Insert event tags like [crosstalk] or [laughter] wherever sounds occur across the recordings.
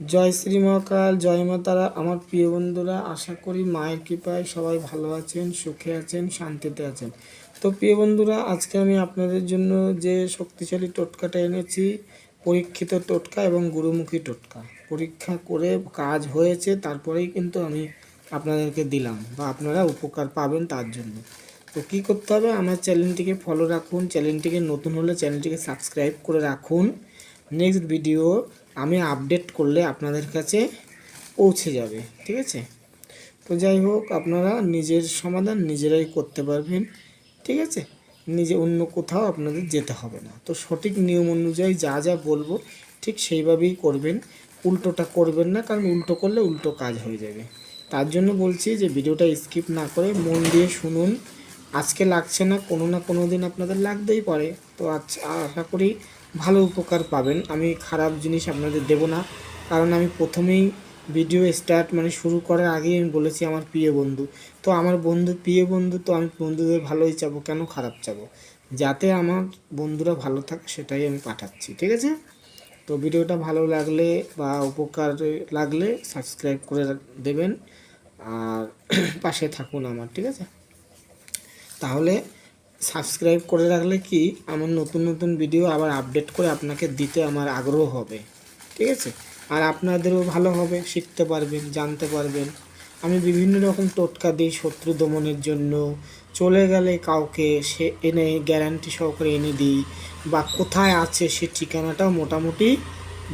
জয় শ্রী মহাকাল জয় মা তারা আমার প্রিয় বন্ধুরা, আশা করি মায়ের কৃপায় সবাই ভালো আছেন, সুখে আছেন, শান্তিতে আছেন। তো প্রিয় বন্ধুরা, আজকে আমি আপনাদের জন্য যে শক্তিশালী টোটকাটা এনেছি, পরীক্ষিত টোটকা এবং গুরুমুখী টোটকা। পরীক্ষা করে কাজ হয়েছে, তারপরেই কিন্তু আমি আপনাদেরকে দিলাম বা আপনারা উপকার পাবেন তার জন্য। তো কী করতে হবে? আমার চ্যানেলটিকে ফলো রাখুন, চ্যানেলটিকে নতুন হলে চ্যানেলটিকে সাবস্ক্রাইব করে রাখুন। নেক্সট ভিডিও আমি আপডেট করলে আপনাদের কাছে পৌঁছে যাবে, ঠিক আছে? তো যাই হোক, আপনারা নিজের সমাধান নিজেরাই করতে পারবেন, ঠিক আছে? নিজে অন্য কোথাও আপনাদের যেতে হবে না। তো সঠিক নিয়ম অনুযায়ী যা যা বলব, ঠিক সেইভাবেই করবেন, উল্টোটা করবেন না, কারণ উল্টো করলে উল্টো কাজ হয়ে যাবে। তার জন্য বলছি যে ভিডিওটা স্কিপ না করে মন দিয়ে শুনুন। আজকে লাগছে না, কোনো না কোনো দিন আপনাদের লাগতেই পারে। তো আচ্ছা আশা করি ভালো উপকার পাবেন। আমি খারাপ জিনিস আপনাদের দেব না। কারণ আমি প্রথমেই ভিডিও স্টার্ট মানে শুরু করার আগেই আমি বলেছি আমার প্রিয় বন্ধু। তো আমার বন্ধু, প্রিয় বন্ধু, তো আমি বন্ধুদের ভালোই চাবো। কেন খারাপ চাবো? যাতে আমার বন্ধুরা ভালো থাকে, সেটাই আমি পাঠাচ্ছি। ঠিক আছে? তো ভিডিওটা ভালো লাগলে বা উপকার লাগলে সাবস্ক্রাইব করে দেবেন। আর [clears throat] পাশে থাকুন আমার। ঠিক আছে? তাহলে সাবস্ক্রাইব করে রাখলে কি আমার নতুন নতুন ভিডিও আবার আপডেট করে আপনাকে দিতে আমার আগ্রহ হবে। ঠিক আছে? আর আপনাদেরও ভালো হবে, শিখতে পারবেন, জানতে পারবেন। আমি বিভিন্ন রকম টোটকা দিই শত্রু দমনের জন্য। চলে গেলে কাউকে সে এনে গ্যারান্টি সহকারে এনে দিই বা কোথায় আছে সে ঠিকানাটাও মোটামুটি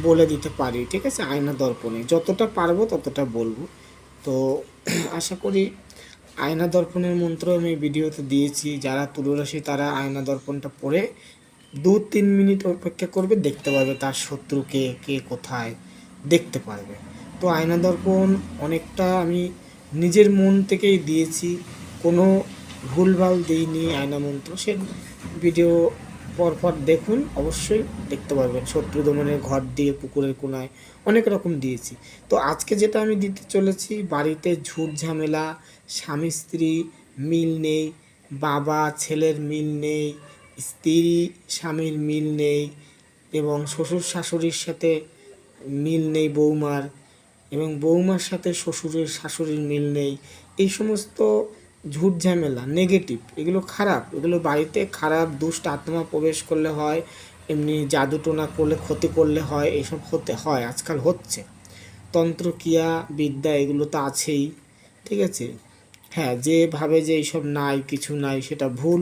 বলে দিতে পারি। ঠিক আছে? আয়না দর্পণে যতটা পারব ততটা বলব। তো আশা করি আয়না দর্পণের মন্ত্র আমি ভিডিওতে দিয়েছি, যারা তুলরাশি তারা আয়না দর্পণটা পড়ে দু তিন মিনিট অপেক্ষা করবে, দেখতে পারবে তার শত্রুকে কে কোথায়, দেখতে পারবে। তো আয়না দর্পণ অনেকটা আমি নিজের মন থেকেই দিয়েছি, কোনো ভুলভাল দিইনি আয়না মন্ত্র। সে ভিডিও পরপর দেখুন, অবশ্যই দেখতে পারবেন। শত্রু দমনের ঘর দিয়ে, পুকুরের কোনায় অনেক রকম দিয়েছি। তো আজকে যেটা আমি দিতে চলেছি, বাড়িতে ঝুট ঝামেলা, স্বামী স্ত্রী মিল নেই, বাবা, ছেলের মিল নেই, স্ত্রী, স্বামীর মিল নেই এবং শ্বশুর শাশুড়ির সাথে মিল নেই বৌমার এবং বৌমার সাথে শ্বশুরের শাশুড়ির মিল নেই। এই সমস্ত ঝুট ঝামেলা নেগেটিভ এগুলো খারাপ, এগুলো বাড়িতে খারাপ, দুষ্ট আত্মা প্রবেশ করলে হয়, এমনি জাদু টোনা করলে, ক্ষতি করলে হয়, এসব হতে হয়, আজকাল হচ্ছে। তন্ত্র, ক্রিয়া, বিদ্যা, এগুলো তো আছেই, ঠিক আছে? হ্যাঁ যে ভাবে যে এইসব নাই, কিছু নাই, সেটা ভুল,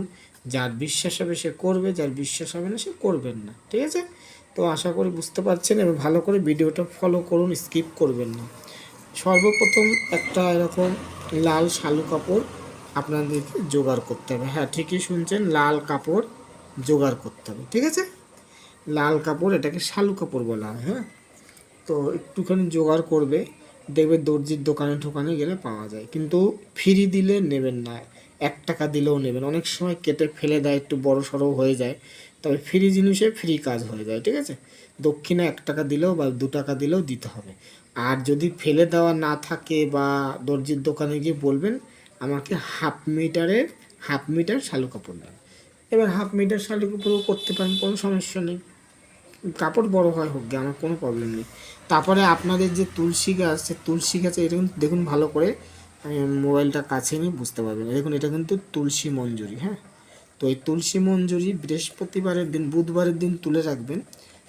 যার বিশ্বাস হবে সে করবে, যার বিশ্বাস হবে না সে করবেন না, ঠিক আছে? তো আশা করি বুঝতে পারছেন এবং ভালো করে ভিডিওটা ফলো করুন স্কিপ করবেন না। সর্বপ্রথম একটা এরকম লাল শালু কাপড় আপনাদেরকে জোগাড় করতে হবে। হ্যাঁ ঠিকই শুনছেন, লাল কাপড় জোগাড় করতে হবে, ঠিক আছে? লাল কাপড় এটাকে শালু কাপড় বলা হয় হ্যাঁ? তো একটুখানি জোগাড় করবে, দেখবে দর্জির দোকানে ঠোকানে গেলে পাওয়া যায়। কিন্তু ফ্রি দিলে নেবেন না, এক টাকা দিলেও নেবেন। অনেক সময় কেটে ফেলে দেয়, একটু বড় সড়ো হয়ে যায়, তবে ফ্রি জিনিসে ফ্রি কাজ হয়ে যায়, ঠিক আছে? দক্ষিণে এক টাকা দিলেও বা দু টাকা দিলেও দিতে হবে। আর যদি ফেলে দেওয়া না থাকে বা দর্জির দোকানে গিয়ে বলবেন আমাকে হাফ মিটারের হাফ মিটার শালু কাপড় দেন এবার হাফ মিটার শালু কাপড়ও করতে পারেন, কোনো সমস্যা নেই। কাপড় বড় হয় হোক গিয়ে, আমার কোনো প্রবলেম নেই। তারপরে আপনাদের যে তুলসী গাছ, সে তুলসী গাছে এটা কিন্তু দেখুন ভালো করে মোবাইলটা কাছে নিয়ে বুঝতে পারবেন। দেখুন, এটা কিন্তু তুলসী মঞ্জুরি হ্যাঁ? তো এই তুলসী মঞ্জুরি বৃহস্পতিবারের দিন, বুধবারের দিন তুলে রাখবেন।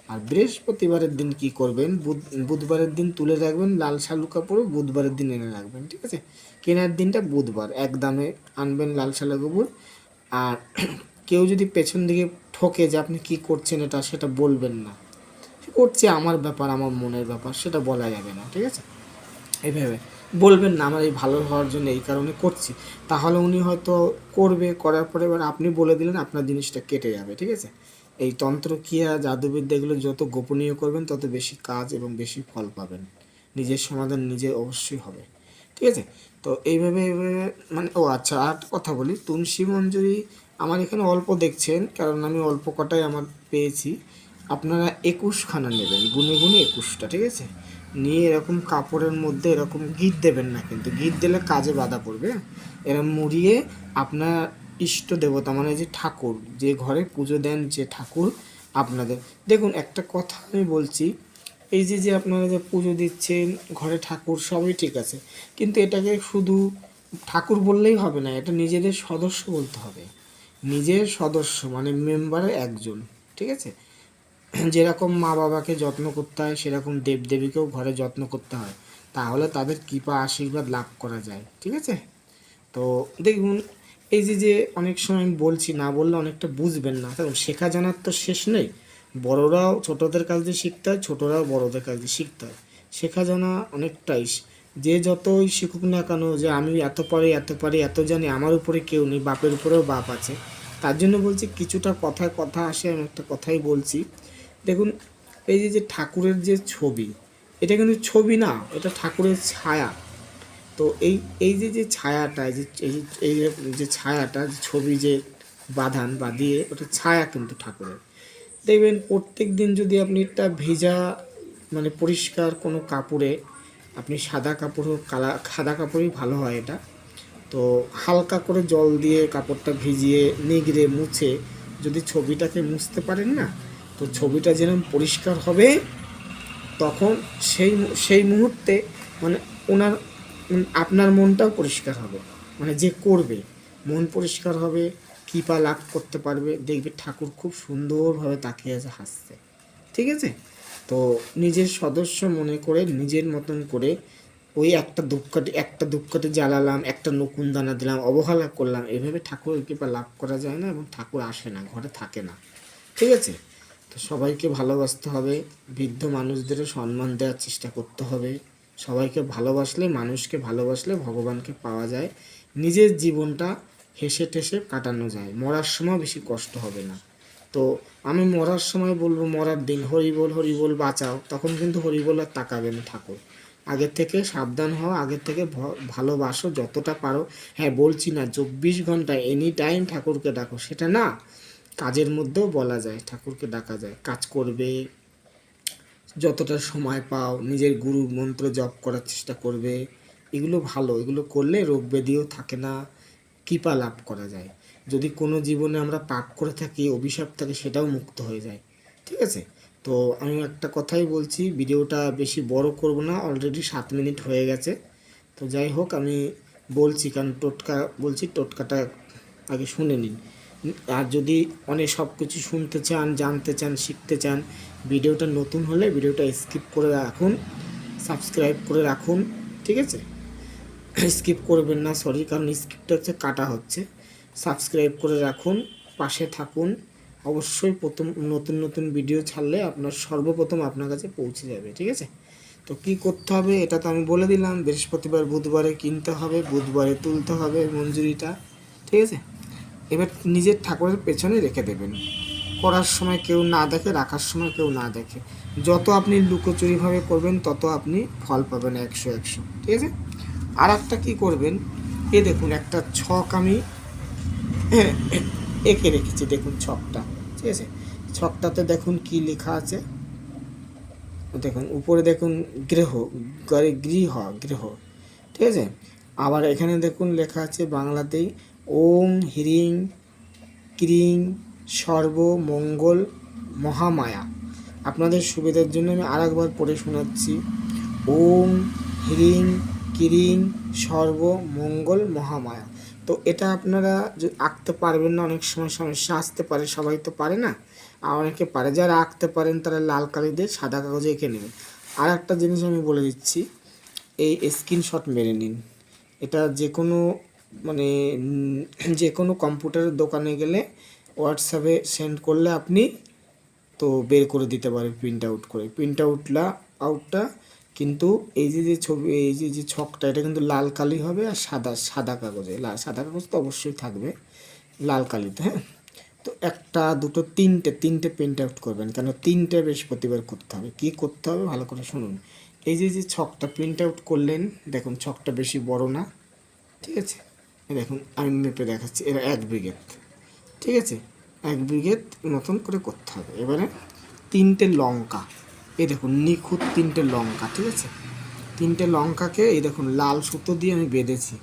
আর বৃহস্পতিবারের দিন কি করবেন? বুধ, বুধবারের দিন তুলে রাখবেন লাল শালু কাপড়, বুধবারের দিন এনে রাখবেন, ঠিক আছে? কেনার দিনটা বুধবার, এক দামে আনবেন লাল শালু কাপড়। আর [clears throat] কেউ যদি পেছন দিকে ঠকে যে আপনি কি করছেন এটা, সেটা বলবেন না। করছে আমার ব্যাপার, আমার মনের ব্যাপার, সেটা বলা যাবে না, ঠিক আছে? এইভাবে বলবেন না, আমার এই ভালো হওয়ার জন্য এই কারণে করছি। তাহলে উনি হয়তো করবে, করার পরে এবার আপনি বলে দিলেন আপনার জিনিসটা কেটে যাবে, ঠিক আছে? এই তন্ত্রক্রিয়া, জাদুবিদ্যা এগুলো যত গোপনীয় করবেন, তত বেশি কাজ এবং বেশি ফল পাবেন। নিজের সমাধান নিজে অবশ্যই হবে। ঠিক আছে? তো এইভাবে এইভাবে মানে ও আচ্ছা আর কথা বলি। তুলসী মঞ্জুরি আমার এখানে অল্প দেখছেন, কারণ আমি অল্প কটাই আমার পেয়েছি। আপনারা একুশখানা নেবেন, গুনে গুনে একুশটা, ঠিক আছে? নিয়ে এরকম কাপড়ের মধ্যে এরকম গিট দেবেন না কিন্তু। গিট দিলে কাজে বাধা পড়বে হ্যাঁ? এরকম মুড়িয়ে আপনার ইষ্ট দেবতা মানে যে ঠাকুর, যে ঘরে পুজো দেন যে ঠাকুর আপনাদের। দেখুন, একটা কথা আমি বলছি, এই যে যে আপনারা যে পুজো দিচ্ছেন, ঘরে ঠাকুর, সবই ঠিক আছে। কিন্তু এটাকে শুধু ঠাকুর বললেই হবে না, এটা নিজেদের সদস্য বলতে হবে। নিজের সদস্য মানে মেম্বারের একজন, ঠিক আছে? যেরকম মা বাবাকে যত্ন করতে হয়, সেরকম দেবদেবীকেও ঘরে যত্ন করতে হয়। তাহলে তাদের কৃপা, আশীর্বাদ লাভ করা যায়, ঠিক আছে? তো দেখুন এই যে যে অনেক সময় আমি বলছি, না বললে অনেকটা বুঝবেন না। কারণ শেখা জানার তো শেষ নেই। বড়রাও ছোটদের কাছ দিয়ে শিখতে হয়, ছোটরাও বড়দের কাছ দিয়ে শিখতে হয়। শেখা জানা অনেকটাই যে যতই শিখুক না কেন, যে আমি এত পারি এত পারি, এত জানি, আমার উপরে কেউ নেই, বাপের উপরেও বাপ আছে। তার জন্য বলছি, কিছুটা কথায় কথা আসে, আমি একটা কথাই বলছি। দেখুন, এই যে যে ঠাকুরের যে ছবি, এটা কিন্তু ছবি না, এটা ঠাকুরের ছায়া। তো এই এই যে যে ছায়াটা, এই যে, এই এই যে- ছায়াটা ছবি যে বাঁধান বা দিয়ে, ওটা ছায়া কিন্তু ঠাকুরের। দেখবেন প্রত্যেক দিন যদি আপনি একটা ভেজা মানে পরিষ্কার কোনো কাপড়ে, আপনি সাদা কাপড় হোক, কালা, সাদা কাপড়ই ভালো হয় এটা, তো হালকা করে জল দিয়ে কাপড়টা ভিজিয়ে, নিগড়ে মুছে, যদি ছবিটাকে মুছতে পারেন না, তো ছবিটা যেরকম পরিষ্কার হবে, তখন সেই সেই মুহূর্তে মানে ওনার আপনার মনটাও পরিষ্কার হবে। মানে যে করবে, মন পরিষ্কার হবে, কৃপা লাভ করতে পারবে। দেখবে ঠাকুর খুব সুন্দরভাবে তাকিয়ে আছে, হাসছে। ঠিক আছে? তো নিজের সদস্য মনে করে, নিজের মতন করে ওই একটা দুঃখটি একটা দুঃখটি জ্বালালাম, একটা নকুন দানা দিলাম, অবহেলা করলাম। এভাবে ঠাকুরের কৃপা লাভ করা যায় না এবং ঠাকুর আসে না, ঘরে থাকে না। ঠিক আছে? তো সবাইকে ভালোবাসতে হবে, বৃদ্ধ মানুষদেরও সম্মান দেওয়ার চেষ্টা করতে হবে। সবাইকে ভালোবাসলে, মানুষকে ভালোবাসলে ভগবানকে পাওয়া যায়। নিজের জীবনটা হেসে ঠেসে কাটানো যায়। মরার সময় বেশি কষ্ট হবে না। তো আমি মরার সময় বলব, মরার দিন হরিবোল হরিবোল বাঁচাও। তখন কিন্তু হরিবোল আর তাকাবে না ঠাকুর আগের থেকে সাবধান হও আগের থেকে ভালোবাসো যতটা পারো। হ্যাঁ বলছি না, চব্বিশ ঘণ্টা এনি টাইম ঠাকুরকে ডাকো। সেটা না, কাজের মধ্যেও বলা যায়, ঠাকুরকে ডাকা যায়। কাজ করবে যতটা সময় পাও নিজের গুরু মন্ত্র জপ করার চেষ্টা করবে। এগুলো ভালো, এগুলো করলে রোগ ব্যাধিও থাকে না, কৃপা লাভ করা যায়। যদি কোনো জীবনে আমরা পাপ করে থাকি, অভিশাপ থাকে, সেটাও মুক্ত হয়ে যায়। ঠিক আছে? তো আমি একটা কথাই বলছি, ভিডিওটা বেশি বড় করব না অলরেডি সাত মিনিট হয়ে গেছে। তো যাই হোক, আমি বলছি, কারণ টোটকা, বলছি টোটকাটা আগে শুনে নিন। আর যদি অনেক সব কিছু শুনতে চান, জানতে চান, শিখতে চান, ভিডিওটা নতুন হলে ভিডিওটা স্কিপ করে রাখুন সাবস্ক্রাইব করে রাখুন, ঠিক আছে? স্কিপ করবেন না সরি কারণ স্কিপটা হচ্ছে কাটা হচ্ছে। সাবস্ক্রাইব করে রাখুন, পাশে থাকুন। অবশ্যই প্রথম, নতুন নতুন ভিডিও ছাড়লে আপনার সর্বপ্রথম আপনার কাছে পৌঁছে যাবে, ঠিক আছে? তো কি করতে হবে এটা তো আমি বলে দিলাম, বৃহস্পতিবার, বুধবারে কিনতে হবে, বুধবারে তুলতে হবে মঞ্জুরিটা, ঠিক আছে? এবার নিজের ঠাকুরের পেছনে রেখে দেবেন। করার সময় কেউ না দেখে, রাখার সময় কেউ না দেখে। যত আপনি লুকোচুরিভাবে করবেন, তত আপনি ফল পাবেন একশো একশো। ঠিক আছে? আর একটা কী করবেন? এ দেখুন, একটা ছক আমি [coughs] এঁকে রেখেছি, দেখুন ছকটা। ঠিক আছে? ছকটাতে দেখুন কি লেখা আছে। দেখুন, উপরে দেখুন গৃহ গৃহ গৃহ। ঠিক আছে? আবার এখানে দেখুন লেখা আছে বাংলাতেই ওম হ্রিং ক্রিং সর্বমঙ্গল মহামায়া। আপনাদের সুবিধার জন্য আমি আরেকবার পড়ে শোনাচ্ছি। ওম হ্রিং ক্রিং সর্বমঙ্গল মহামায়া। তো এটা আপনারা আঁকতে পারবেন না, অনেক সময় সমস্যা আসতে পারে, সবাই তো পারে না। আর অনেকে পারে, যারা আঁকতে পারেন তারা লাল কালি দিয়ে সাদা কাগজে এঁকে নেবেন। আর একটা জিনিস আমি বলে দিচ্ছি, এই স্ক্রিনশট মেরে নিন। এটা যে কোনো মানে যে কোনো কম্পিউটারের দোকানে গেলে হোয়াটসঅ্যাপে সেন্ড করলে আপনি তো বের করে দিতে পারে প্রিন্ট আউট করে। প্রিন্ট আউটলা, আউটটা কিন্তু এই যে যে ছবি, এই যে যে ছকটা, এটা কিন্তু লাল কালি হবে আর সাদা সাদা কাগজে। লাল সাদা কাগজ তো অবশ্যই থাকবে, লাল কালিতে হ্যাঁ? তো একটা, দুটো, তিনটে তিনটে প্রিন্ট আউট করবেন কেন? তিনটে বৃহস্পতিবার করতে হবে। কি করতে হবে ভালো করে শুনুন। এই যে যে ছকটা প্রিন্ট আউট করলেন, দেখুন ছকটা বেশি বড় না, ঠিক আছে? দেখুন আমি মেপে দেখাচ্ছি। এরা এক ব্রিগেড, ঠিক আছে? এক ব্রিগেড মতন করে করতে হবে। এবারে তিনটে লঙ্কা, এই দেখুন, নিখুঁত তিনটে লঙ্কা, ঠিক আছে? তিনটে লঙ্কাকে, এই দেখুন, লাল সুতো দিয়ে আমি বেঁধেছি।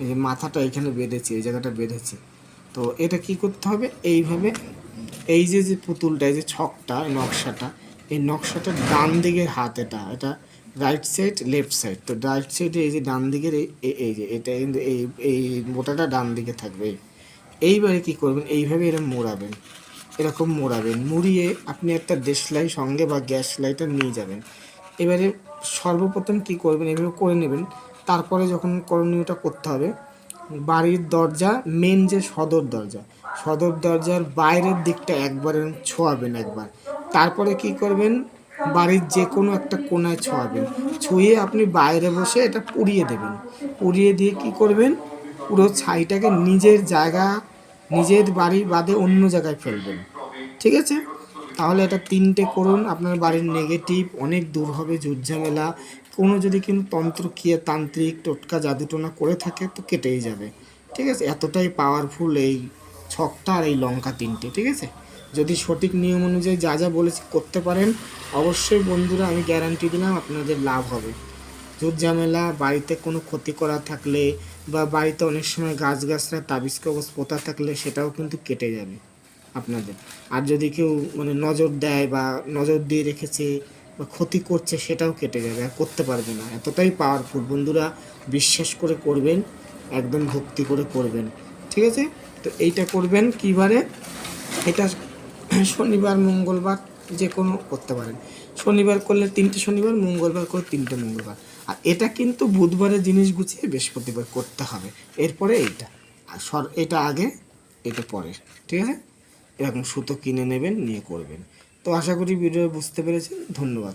এই যে মাথাটা এখানে বেঁধেছি, এই জায়গাটা বেঁধেছি। তো এটা কি করতে হবে? এইভাবে, এই যে যে পুতুলটা, এই যে ছকটা নকশাটা, এই নকশাটার ডান দিকের হাত এটা এটা রাইট সাইড লেফট সাইড তো রাইট সাইডে এই যে ডান দিকের এই যে, এটা কিন্তু এই এই মোটাটা ডান দিকে থাকবে। এইবারে কি করবেন? এইভাবে এরকম মোড়াবেন। এরকম মোড়াবেন। মুড়িয়ে আপনি একটা দেশলাই সঙ্গে বা গ্যাস লাইটার নিয়ে যাবেন। এবারে সর্বপ্রথম কি করবেন? এভাবে করে নেবেন। তারপরে যখন করণীয়টা করতে হবে, বাড়ির দরজা মেন যে সদর দরজা, সদর দরজার বাইরের দিকটা একবার ছোঁয়াবেন একবার। তারপরে কি করবেন? বাড়ির যে কোনো একটা কোনায় ছোঁয়াবেন। ছুঁয়ে আপনি বাইরে বসে এটা পুড়িয়ে দেবেন। পুড়িয়ে দিয়ে কি করবেন? পুরো ছাইটাকে নিজের জায়গা, নিজের বাড়ি বাদে অন্য জায়গায় ফেলবেন। ঠিক আছে? তাহলে এটা তিনটে করুন। আপনার বাড়ির নেগেটিভ অনেক দূর হবে, ঝুটঝামেলা। কোনো যদি কিন্তু তন্ত্র তন্ত্রক্রিয়া তান্ত্রিক, টোটকা, জাদুটোনা করে থাকে তো কেটেই যাবে। ঠিক আছে? এতটাই পাওয়ারফুল এই ছকটা আর এই লঙ্কা তিনটে। ঠিক আছে? যদি সঠিক নিয়ম অনুযায়ী যা যা বলেছি করতে পারেন, অবশ্যই বন্ধুরা আমি গ্যারান্টি দিলাম আপনাদের লাভ হবে। ঝুট ঝামেলা, বাড়িতে কোনো ক্ষতি করা থাকলে বা বাড়িতে অনেক সময় গাছ গাছরা তাবিজ কবজ পোতা থাকলে সেটাও কিন্তু কেটে যাবে আপনাদের। আর যদি কেউ মানে নজর দেয় বা নজর দিয়ে রেখেছে বা ক্ষতি করছে, সেটাও কেটে যাবে, আর করতে পারবে না। এতটাই পাওয়ারফুল বন্ধুরা, বিশ্বাস করে করবেন, একদম ভক্তি করে করবেন। ঠিক আছে? তো এইটা করবেন কিবারে এটা শনিবার, মঙ্গলবার যে কোনো করতে পারেন। শনিবার করলে তিনটে শনিবার, মঙ্গলবার করে তিনটে মঙ্গলবার। আর এটা কিন্তু বুধবারের জিনিস গুছিয়ে বৃহস্পতিবার করতে হবে। এরপরে এইটা। আর সর, এটা আগে, এটা পরে। ঠিক আছে? এরকম সুতো কিনে নেবেন, নিয়ে করবেন। তো আশা করি ভিডিও বুঝতে পেরেছেন। ধন্যবাদ।